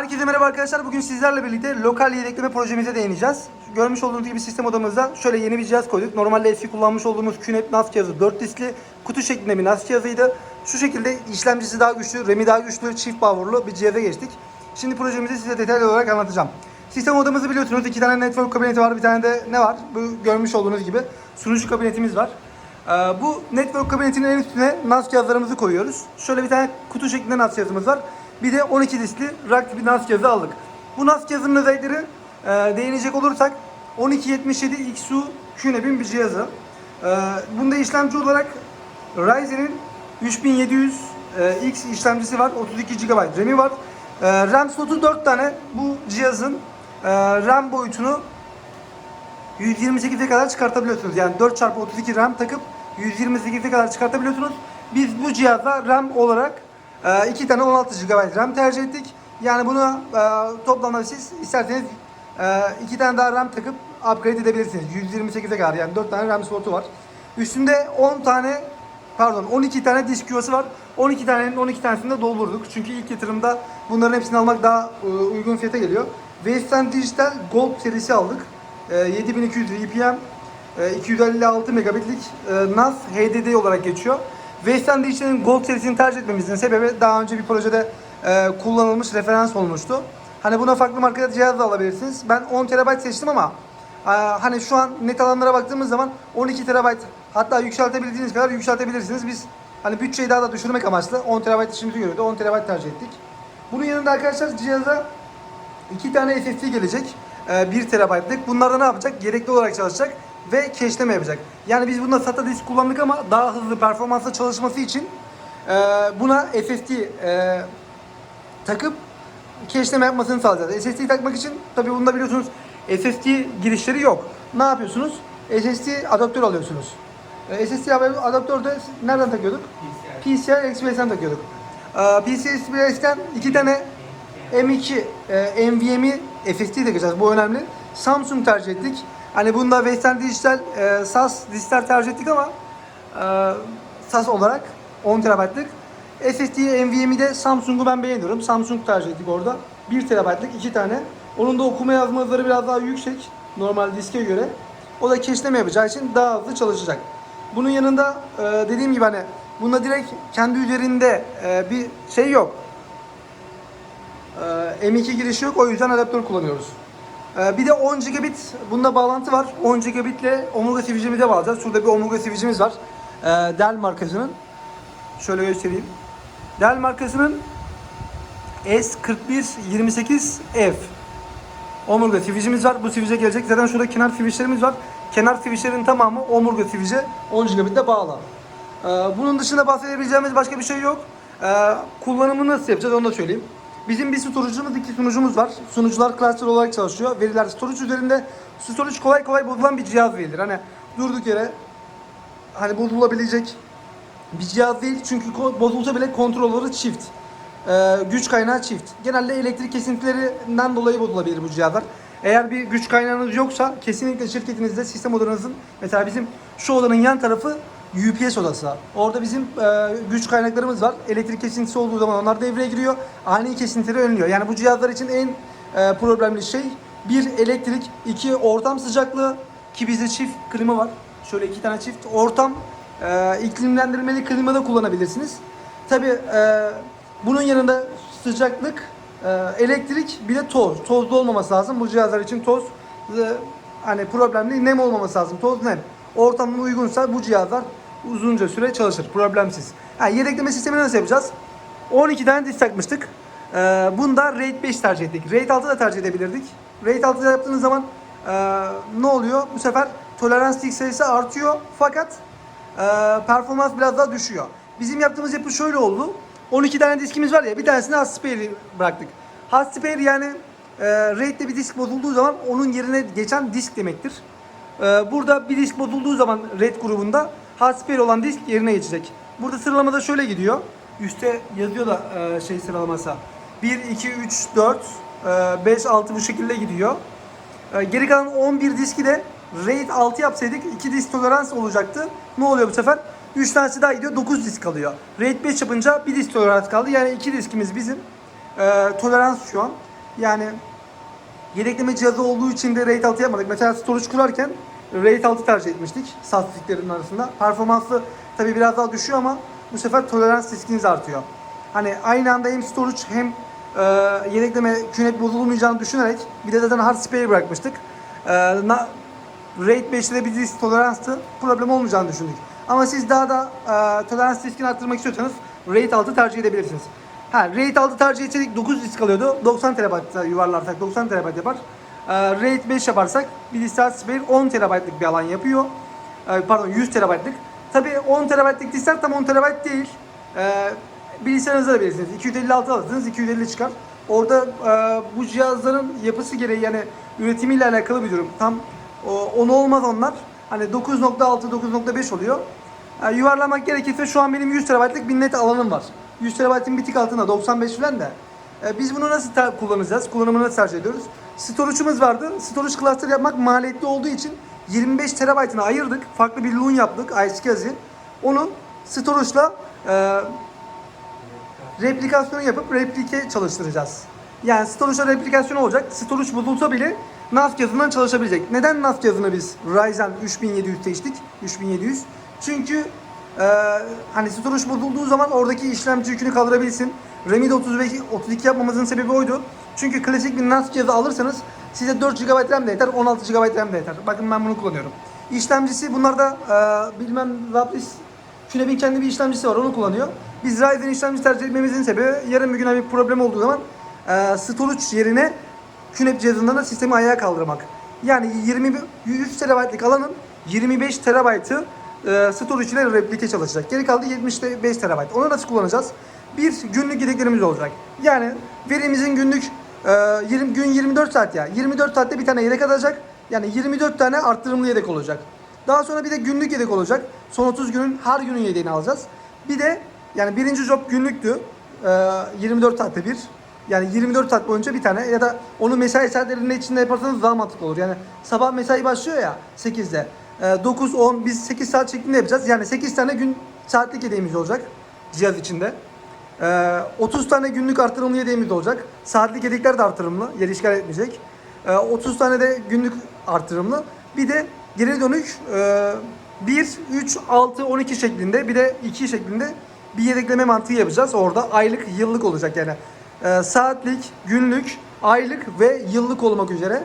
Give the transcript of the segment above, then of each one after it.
Herkese merhaba arkadaşlar. Bugün sizlerle birlikte lokal yedekleme projemize değineceğiz. Görmüş olduğunuz gibi sistem odamızda şöyle yeni bir cihaz koyduk. Normalde eski kullanmış olduğumuz QNAP NAS cihazı 4 diskli kutu şeklinde bir NAS cihazıydı. Şu şekilde işlemcisi daha güçlü, RAM'i daha güçlü, çift power'lu bir cihaza geçtik. Şimdi projemizi size detaylı olarak anlatacağım. Sistem odamızı biliyorsunuz. iki tane network kabineti var. Bir tane de ne var? Bu görmüş olduğunuz gibi sunucu kabinetimiz var. Ee, bu network kabinetinin en üstüne NAS cihazlarımızı koyuyoruz. Şöyle bir tane kutu şeklinde NAS cihazımız var. Bir de 12 diskli rack bir NAS cihazı aldık. Bu NAS cihazının özellikleri e, değinecek olursak 1277 XU QNAP'in bir cihazı. E, bunda işlemci olarak Ryzen'in 3700 e, X işlemcisi var. 32 GB RAM'i var. E, RAM slotu 4 tane. Bu cihazın e, RAM boyutunu 128'e kadar çıkartabiliyorsunuz. Yani 4x32 RAM takıp 128'e kadar çıkartabiliyorsunuz. Biz bu cihazda RAM olarak iki tane 16 GB RAM tercih ettik. Yani bunu e, toplamda siz isterseniz e, iki tane daha RAM takıp upgrade edebilirsiniz. 128'e kadar yani 4 tane RAM slotu var. Üstünde 10 tane pardon 12 tane disk yuvası var. 12 tanenin 12 tanesini de doldurduk. Çünkü ilk yatırımda bunların hepsini almak daha e, uygun fiyata geliyor. Western Digital Gold serisi aldık. E, 7200 EPM, e, 256 megabitlik NAS HDD olarak geçiyor. Western Digital'in Gold serisini tercih etmemizin sebebi daha önce bir projede e, kullanılmış referans olmuştu. Hani buna farklı markada cihaz da alabilirsiniz. Ben 10 TB seçtim ama e, hani şu an net alanlara baktığımız zaman 12 TB hatta yükseltebildiğiniz kadar yükseltebilirsiniz. Biz hani bütçeyi daha da düşürmek amaçlı 10 TB işimizi görüyordu. 10 TB tercih ettik. Bunun yanında arkadaşlar cihaza İki tane SSD gelecek. Ee, 1 TB'lık. Bunlarda ne yapacak? Gerekli olarak çalışacak ve cache'leme yapacak. Yani biz bunda SATA disk kullandık ama daha hızlı performansla çalışması için e, buna SSD e, takıp cache'leme yapmasını sağlayacağız. SSD takmak için tabii bunda biliyorsunuz SSD girişleri yok. Ne yapıyorsunuz? SSD adaptör alıyorsunuz. E, SSD adaptörü de nereden takıyorduk? PCI Express'ten takıyorduk. E, PCI Express'ten iki tane M2 e, NVMe SSD takacağız. Bu önemli. Samsung tercih ettik. Hani bunda Western Digital e, SAS diskler tercih ettik ama e, SAS olarak 10 TB'lık. SSD NVMe'i de Samsung'u ben beğeniyorum. Samsung tercih ettik orada. 1 TB'lık iki tane. Onun da okuma yazma hızları biraz daha yüksek. Normal diske göre. O da cache'leme yapacağı için daha hızlı çalışacak. Bunun yanında e, dediğim gibi hani bunda direkt kendi üzerinde e, bir şey yok. Ee, M2 girişi yok o yüzden adaptör kullanıyoruz. Ee, bir de 10 gigabit bunda bağlantı var. 10 gigabit ile Omega switch'imize bağlayacağız. Şurada bir Omega switch'imiz var. Ee, Dell markasının. Şöyle göstereyim. Dell markasının S4128F Omega switch'imiz var. Bu switch'e gelecek. Zaten şurada kenar switch'lerimiz var. Kenar switch'lerin tamamı Omega switch'e 10 gigabit ile bağlı. Ee, bunun dışında bahsedebileceğimiz başka bir şey yok. Kullanımını nasıl yapacağız onu da söyleyeyim. Bizim bir sunucumuz, iki sunucumuz var. Sunucular cluster olarak çalışıyor. Veriler storage üzerinde. Storage kolay kolay bozulan bir cihaz değildir. Hani durduk yere hani bozulabilecek bir cihaz değil. Çünkü bozulsa bile kontrolleri çift. Ee, güç kaynağı çift. Genelde elektrik kesintilerinden dolayı bozulabilir bu cihazlar. Eğer bir güç kaynağınız yoksa kesinlikle şirketinizde sistem odanızın mesela bizim şu odanın yan tarafı UPS odası. Orada bizim e, güç kaynaklarımız var. Elektrik kesintisi olduğu zaman onlar devreye giriyor. Ani kesintileri önlüyor. Yani bu cihazlar için en e, problemli şey bir elektrik, iki ortam sıcaklığı ki bizde çift klima var. Şöyle iki tane çift ortam e, iklimlendirmeli klima da kullanabilirsiniz. Tabi e, bunun yanında sıcaklık, e, elektrik bir de toz. Tozlu olmaması lazım. Bu cihazlar için toz e, hani problemli nem olmaması lazım. Toz nem. Ortamına uygunsa bu cihazlar uzunca süre çalışır. Problemsiz. Yani yedekleme sistemini nasıl yapacağız? 12 tane disk takmıştık. Ee, bunda RAID 5 tercih ettik. RAID 6 da tercih edebilirdik. RAID 6 da yaptığınız zaman e, ne oluyor? Bu sefer tolerans disk sayısı artıyor fakat e, performans biraz daha düşüyor. Bizim yaptığımız yapı şöyle oldu. 12 tane diskimiz var ya bir tanesini hard spare bıraktık. Hard spare yani e, RAID'de bir disk bozulduğu zaman onun yerine geçen disk demektir. Ee, burada bir disk bozulduğu zaman red grubunda hard olan disk yerine geçecek. Burada sıralamada şöyle gidiyor. Üste yazıyor da e, şey sıralaması. 1, 2, 3, 4, 5, 6 bu şekilde gidiyor. E, Geri kalan 11 diski de RAID 6 yapsaydık 2 disk tolerans olacaktı. Ne oluyor bu sefer? 3 tanesi daha gidiyor 9 disk kalıyor. RAID 5 yapınca 1 disk tolerans kaldı. Yani 2 diskimiz bizim e, tolerans şu an. Yani yedekleme cihazı olduğu için de RAID 6 yapmadık. Mesela storage kurarken RAID 6 tercih etmiştik SAS disklerinin arasında. Performansı tabii biraz daha düşüyor ama bu sefer tolerans riskiniz artıyor. Hani aynı anda hem storage hem e, yedekleme QNAP bozulmayacağını düşünerek bir de zaten hard spare bırakmıştık. E, na, RAID 5'te de bir disk toleranstı. Problem olmayacağını düşündük. Ama siz daha da e, tolerans riskini arttırmak istiyorsanız RAID 6 tercih edebilirsiniz. Ha, RAID 6 tercih etseydik 9 disk alıyordu. 90 TB yuvarlarsak 90 TB yapar. E, RAID 5 yaparsak hard spare 10 TB'lık bir alan yapıyor. E, pardon 100 TB'lık. Tabii 10 TB'lık diskler tam 10 TB değil. E, bilgisayarınızda da bilirsiniz. 256 alırsınız 250 çıkar. Orada e, bu cihazların yapısı gereği yani üretimiyle alakalı bir durum. Tam o, 10 olmaz onlar. Hani 9.6 9.5 oluyor. E, yuvarlamak gerekirse şu an benim 100 TB'lık bir net alanım var. 100 TB'ın bir tık altında 95 falan da. E, biz bunu nasıl kullanacağız? Kullanımını nasıl tercih ediyoruz? Storage'ımız vardı. Storage cluster yapmak maliyetli olduğu için 25 TB'ını ayırdık. Farklı bir loon yaptık. ISKZ'i. Onu storage'la e, replikasyon yapıp replike çalıştıracağız. Yani storage'a replikasyon olacak. Storage bozulsa bile NAS cihazından çalışabilecek. Neden NAS cihazını biz Ryzen 3700 seçtik? 3700. Çünkü e, hani storage bozulduğu zaman oradaki işlemci yükünü kaldırabilsin. RAM'i de 35, 32 yapmamızın sebebi oydu. Çünkü klasik bir NAS cihazı alırsanız size 4 GB RAM da yeter, 16 GB RAM da yeter. Bakın ben bunu kullanıyorum. İşlemcisi bunlarda e, bilmem Lapis Şunebin kendi bir işlemcisi var onu kullanıyor. Biz Ryzen işlemci tercih etmemizin sebebi yarın bir gün bir problem olduğu zaman e, storage yerine Qnap cihazından da sistemi ayağa kaldırmak. Yani 20 100 TB'lik alanın 25 TB'ı e, storage ile replike çalışacak. Geri kaldı 75 TB. Onu nasıl kullanacağız? Bir günlük yedeklerimiz olacak. Yani verimizin günlük e, 20 gün 24 saat ya. 24 saatte bir tane yedek atacak. Yani 24 tane arttırımlı yedek olacak. Daha sonra bir de günlük yedek olacak. Son 30 günün her günün yedeğini alacağız. Bir de yani birinci job günlüktü. Ee, 24 saatte bir. Yani 24 saat boyunca bir tane ya da onu mesai saatlerinde içinde yaparsanız daha mantıklı olur. Yani sabah mesai başlıyor ya 8'de. Ee, 9, 10 biz 8 saat şeklinde yapacağız. Yani 8 tane gün saatlik yedeğimiz olacak cihaz içinde. Ee, 30 tane günlük artırımlı yedeğimiz olacak. Saatlik yedekler de artırımlı. Yer işgal etmeyecek. Ee, 30 tane de günlük artırımlı. Bir de geri dönük e, 1, 3, 6, 12 şeklinde bir de 2 şeklinde bir yedekleme mantığı yapacağız. Orada aylık, yıllık olacak yani. Ee, saatlik, günlük, aylık ve yıllık olmak üzere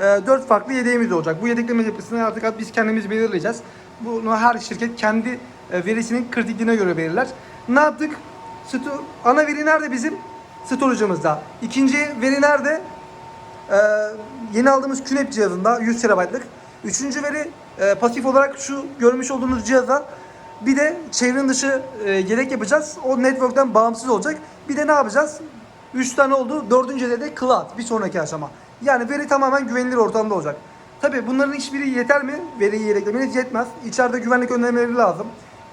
4 farklı yedeğimiz olacak. Bu yedekleme yapısını artık biz kendimiz belirleyeceğiz. Bunu her şirket kendi e, verisinin kritikliğine göre belirler. Ne yaptık? Sto- ana veri nerede bizim? Storage'ımızda. İkinci veri nerede? Ee, yeni aldığımız QNAP cihazında 100 TB'lık. Üçüncü veri e, pasif olarak şu görmüş olduğunuz cihaza bir de çevrim dışı e, yedek yapacağız. O network'ten bağımsız olacak. Bir de ne yapacağız? 3 tane oldu. Dördüncü de de cloud bir sonraki aşama. Yani veri tamamen güvenilir ortamda olacak. Tabi bunların hiçbiri yeter mi? Veriyi yedeklemeniz yetmez. İçeride güvenlik önlemleri lazım.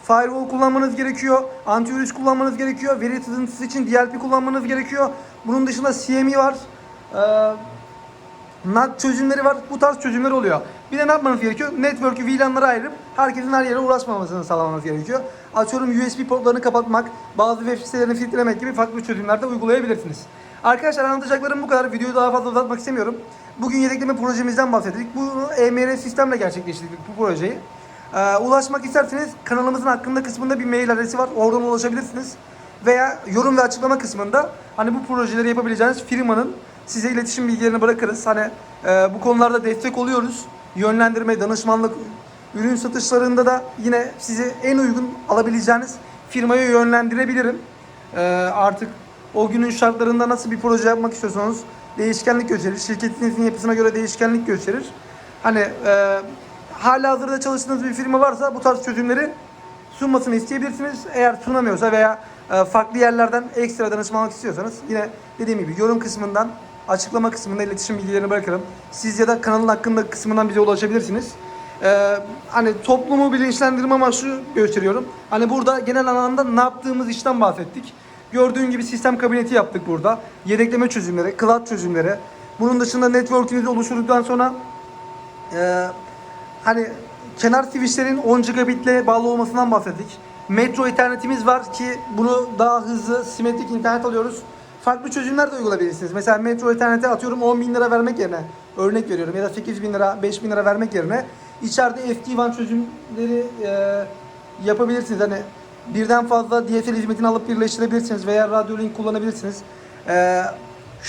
Firewall kullanmanız gerekiyor. Antivirüs kullanmanız gerekiyor. Veri sızıntısı için DLP kullanmanız gerekiyor. Bunun dışında CME var. Ee, NAT çözümleri var. Bu tarz çözümler oluyor. Bir de ne yapmanız gerekiyor? Network'ü VLAN'lara ayırıp herkesin her yere ulaşmamasını sağlamanız gerekiyor. Atıyorum USB portlarını kapatmak, bazı web sitelerini filtrelemek gibi farklı çözümler de uygulayabilirsiniz. Arkadaşlar anlatacaklarım bu kadar. Videoyu daha fazla uzatmak istemiyorum. Bugün yedekleme projemizden bahsettik. Bunu EMR sistemle gerçekleştirdik bu projeyi. Ee, ulaşmak isterseniz kanalımızın hakkında kısmında bir mail adresi var. Oradan ulaşabilirsiniz. Veya yorum ve açıklama kısmında hani bu projeleri yapabileceğiniz firmanın size iletişim bilgilerini bırakırız. Hani e, bu konularda destek oluyoruz. Yönlendirme, danışmanlık, ürün satışlarında da yine size en uygun alabileceğiniz firmaya yönlendirebilirim. E, artık o günün şartlarında nasıl bir proje yapmak istiyorsanız değişkenlik gösterir. Şirketinizin yapısına göre değişkenlik gösterir. Hani e, hala hazırda çalıştığınız bir firma varsa bu tarz çözümleri sunmasını isteyebilirsiniz. Eğer sunamıyorsa veya e, farklı yerlerden ekstra danışmanlık istiyorsanız yine dediğim gibi yorum kısmından açıklama kısmında iletişim bilgilerini bırakırım. Siz ya da kanalın hakkında kısmından bize ulaşabilirsiniz. E, hani toplumu bilinçlendirme amaçlı gösteriyorum. Hani burada genel anlamda ne yaptığımız işten bahsettik. Gördüğün gibi sistem kabineti yaptık burada. Yedekleme çözümleri, cloud çözümleri. Bunun dışında network'ünüzü oluşturduktan sonra ee, hani kenar switchlerin 10 gigabitle bağlı olmasından bahsettik. Metro internetimiz var ki bunu daha hızlı simetrik internet alıyoruz. farklı çözümler de uygulayabilirsiniz. Mesela metro internete atıyorum 10 bin lira vermek yerine örnek veriyorum ya da 8 bin lira 5 bin lira vermek yerine içeride SD-WAN çözümleri e, yapabilirsiniz. Hani birden fazla DSL hizmetini alıp birleştirebilirsiniz veya radyo link kullanabilirsiniz. E,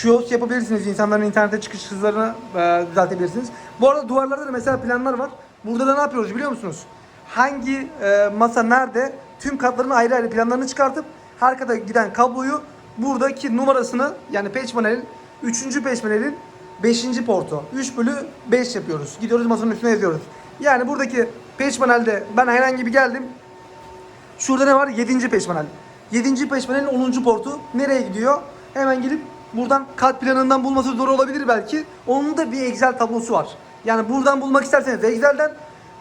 QoS yapabilirsiniz. İnsanların internete çıkış hızlarını e, düzeltebilirsiniz. Bu arada duvarlarda da mesela planlar var. Burada da ne yapıyoruz biliyor musunuz? Hangi e, masa nerede tüm katların ayrı ayrı planlarını çıkartıp her kata giden kabloyu buradaki numarasını yani patch panelin 3. patch panelin 5. portu 3 bölü 5 yapıyoruz. Gidiyoruz masanın üstüne yazıyoruz. Yani buradaki patch panelde ben herhangi bir geldim. Şurada ne var? 7. peş panel. 7. peş panelin 10. portu nereye gidiyor? Hemen gelip buradan kat planından bulması zor olabilir belki. Onun da bir Excel tablosu var. Yani buradan bulmak isterseniz Excel'den,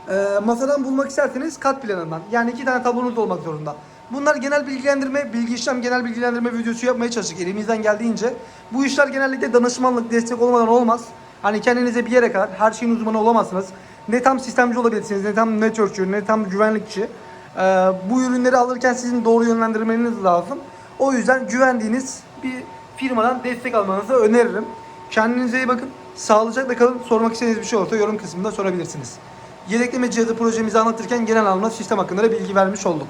e, masadan bulmak isterseniz kat planından. Yani iki tane tablonuz olmak zorunda. Bunlar genel bilgilendirme, bilgi işlem genel bilgilendirme videosu yapmaya çalıştık elimizden geldiğince. Bu işler genellikle danışmanlık, destek olmadan olmaz. Hani kendinize bir yere kadar her şeyin uzmanı olamazsınız. Ne tam sistemci olabilirsiniz, ne tam networkçü, ne tam güvenlikçi. Ee, bu ürünleri alırken sizin doğru yönlendirmeniz lazım. O yüzden güvendiğiniz bir firmadan destek almanızı öneririm. Kendinize iyi bakın. Sağlıcakla kalın. Sormak istediğiniz bir şey olursa yorum kısmında sorabilirsiniz. Yedekleme cihazı projemizi anlatırken genel anlamda sistem hakkında da bilgi vermiş olduk.